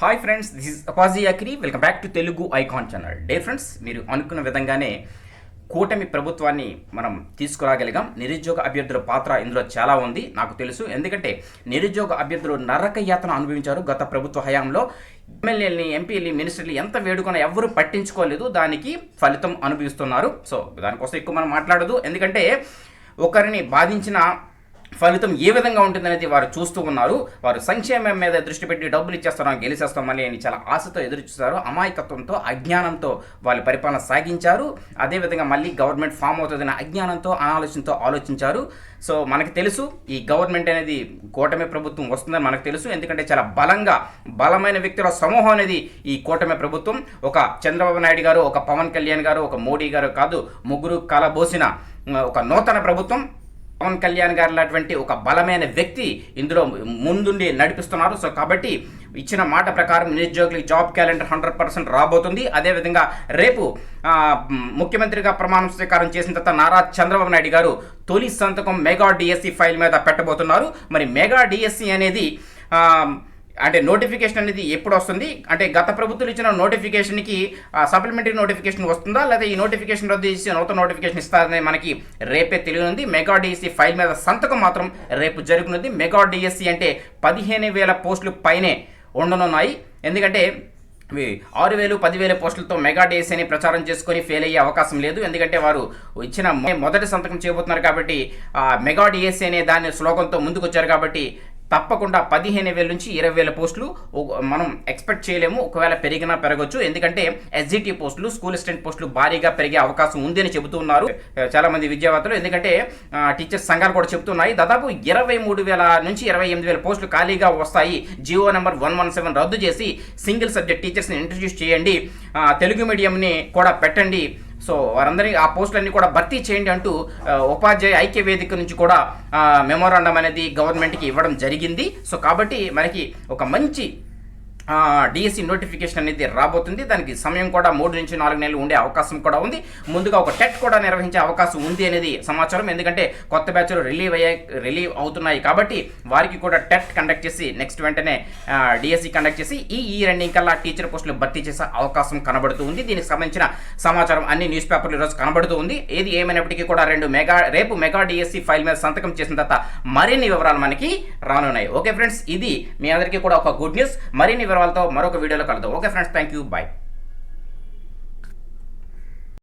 Hi friends this is అపాజీ అక్రి welcome back to Telugu icon channel day friends మీరు అనుకున్న విధంగానే కూటమి ప్రభుత్వాన్ని మనం తీసుకురాగలిగాం. నిరుద్యోగ అభ్యర్థుల పాత్ర ఇందులో చాలా ఉంది నాకు తెలుసు. ఎందుకంటే నిరుద్యోగ అభ్యర్థులు నరక యాతన అనుభవించారు గత ప్రభుత్వ హయాంలో. ఎమ్మెల్యేలని ఎంపీలని మినిస్టర్లు ఎంత వేడుకున్నా ఎవరు పట్టించుకోలేదు. దానికి ఫలితం అనుభవిస్తున్నారు. సో దానికోసం ఎక్కువ మనం మాట్లాడదు. ఎందుకంటే ఒకరిని బాధించిన ఫలితం ఏ విధంగా ఉంటుందనేది వారు చూస్తూ ఉన్నారు. వారు సంక్షేమం మీద దృష్టి పెట్టి డబ్బులు ఇచ్చేస్తున్నాం గెలిచేస్తామని మళ్ళీ అని చాలా ఆశతో ఎదురు చూస్తారు అమాయకత్వంతో అజ్ఞానంతో వాళ్ళు పరిపాలన సాగించారు. అదేవిధంగా మళ్ళీ గవర్నమెంట్ ఫామ్ అవుతుందనే అజ్ఞానంతో అనాలోచనతో ఆలోచించారు. సో మనకు తెలుసు ఈ గవర్నమెంట్ అనేది కూటమి ప్రభుత్వం వస్తుందని మనకు తెలుసు. ఎందుకంటే చాలా బలంగా బలమైన వ్యక్తుల సమూహం అనేది ఈ కూటమి ప్రభుత్వం. ఒక చంద్రబాబు నాయుడు గారు ఒక పవన్ కళ్యాణ్ గారు ఒక మోడీ గారు కాదు ముగ్గురు కలబోసిన ఒక నూతన ప్రభుత్వం. పవన్ కళ్యాణ్ గారు లాంటి ఒక బలమైన వ్యక్తి ఇందులో ముందుండి నడిపిస్తున్నారు. సో కాబట్టి ఇచ్చిన మాట ప్రకారం నిరుద్యోగులకు జాబ్ క్యాలెండర్ హండ్రెడ్ పర్సెంట్ రాబోతుంది. అదేవిధంగా రేపు ముఖ్యమంత్రిగా ప్రమాణ స్వీకారం చేసిన తర్వాత నారా చంద్రబాబు నాయుడు గారు తొలి సంతకం మెగా డిఎస్సి ఫైల్ మీద పెట్టబోతున్నారు. మరి మెగా డిఎస్సి అనేది అంటే నోటిఫికేషన్ అనేది ఎప్పుడు వస్తుంది? అంటే గత ప్రభుత్వం ఇచ్చిన నోటిఫికేషన్కి సప్లిమెంటరీ నోటిఫికేషన్ వస్తుందా? లేదా ఈ నోటిఫికేషన్ రద్దు చేసి నూతన నోటిఫికేషన్ ఇస్తారని మనకి రేపే తెలియనుంది. మెగా డిఎస్సీ ఫైల్ మీద సంతకం మాత్రం రేపు జరుగుతుంది మెగా డిఎస్సీ అంటే పదిహేను వేల పోస్టులు పైనే ఉండనున్నాయి. ఎందుకంటే ఆరు వేలు పదివేల పోస్టులతో మెగా డేస్ అని ప్రచారం చేసుకొని ఫెయిల్ అయ్యే అవకాశం లేదు. ఎందుకంటే వారు ఇచ్చిన మొదటి సంతకం చేయబోతున్నారు కాబట్టి మెగా డిఎస్సీ అనే దాని స్లోగన్తో ముందుకొచ్చారు కాబట్టి తప్పకుండా పదిహేను వేల నుంచి ఇరవై వేల పోస్టులు మనం ఎక్స్పెక్ట్ చేయలేము. ఒకవేళ పెరిగినా పెరగచ్చు. ఎందుకంటే ఎస్జిటి పోస్టులు స్కూల్ అసిస్టెంట్ పోస్టులు భారీగా పెరిగే అవకాశం ఉంది అని చెబుతూ ఉన్నారు చాలా మంది విద్యావేత్తలు ఎందుకంటే టీచర్స్ సంఘాలు కూడా చెబుతున్నాయి. దాదాపు ఇరవై మూడు వేల నుంచి ఇరవై ఎనిమిది వేల పోస్టులు ఖాళీగా వస్తాయి. Jio number one one seven రద్దు చేసి సింగిల్ సబ్జెక్ట్ టీచర్స్ని ఇంట్రడ్యూస్ చేయండి. తెలుగు మీడియంని కూడా పెట్టండి. సో వారందరి ఆ పోస్టులన్నీ కూడా భర్తీ చేయండి అంటూ ఉపాధ్యాయ ఐక్య వేదిక నుంచి కూడా మెమోరాండం అనేది గవర్నమెంట్కి ఇవ్వడం జరిగింది. సో కాబట్టి మనకి ఒక మంచి డిఎస్సి నోటిఫికేషన్ అనేది రాబోతుంది. దానికి సమయం కూడా మూడు నుంచి నాలుగు నెలలు ఉండే అవకాశం కూడా ఉంది. ముందుగా ఒక టెట్ కూడా నిర్వహించే అవకాశం ఉంది అనేది సమాచారం. ఎందుకంటే కొత్త బ్యాచ్లు రిలీవ్ అయ్యే రిలీవ్ అవుతున్నాయి కాబట్టి వారికి కూడా టెట్ కండక్ట్ చేసి నెక్స్ట్ వెంటనే డిఎస్సి కండక్ట్ చేసి ఈ ఈ రెండింగ్ కల్లా టీచర్ పోస్టులు భర్తీ చేసే అవకాశం కనబడుతూ ఉంది. దీనికి సంబంధించిన సమాచారం అన్ని న్యూస్ పేపర్లు ఈరోజు కనబడుతూ ఉంది. ఏది ఏమైనప్పటికీ కూడా రెండు మెగా రేపు మెగా డిఎస్సి ఫైల్ మీద సంతకం చేసిన తర్వాత మరిన్ని వివరాలు మనకి రానున్నాయి. ఓకే ఫ్రెండ్స్ ఇది మీ అందరికీ కూడా ఒక గుడ్ న్యూస్ మరిన్ని వివరాలతో మరొక వీడియోలో కలుద్దాం okay friends thank you bye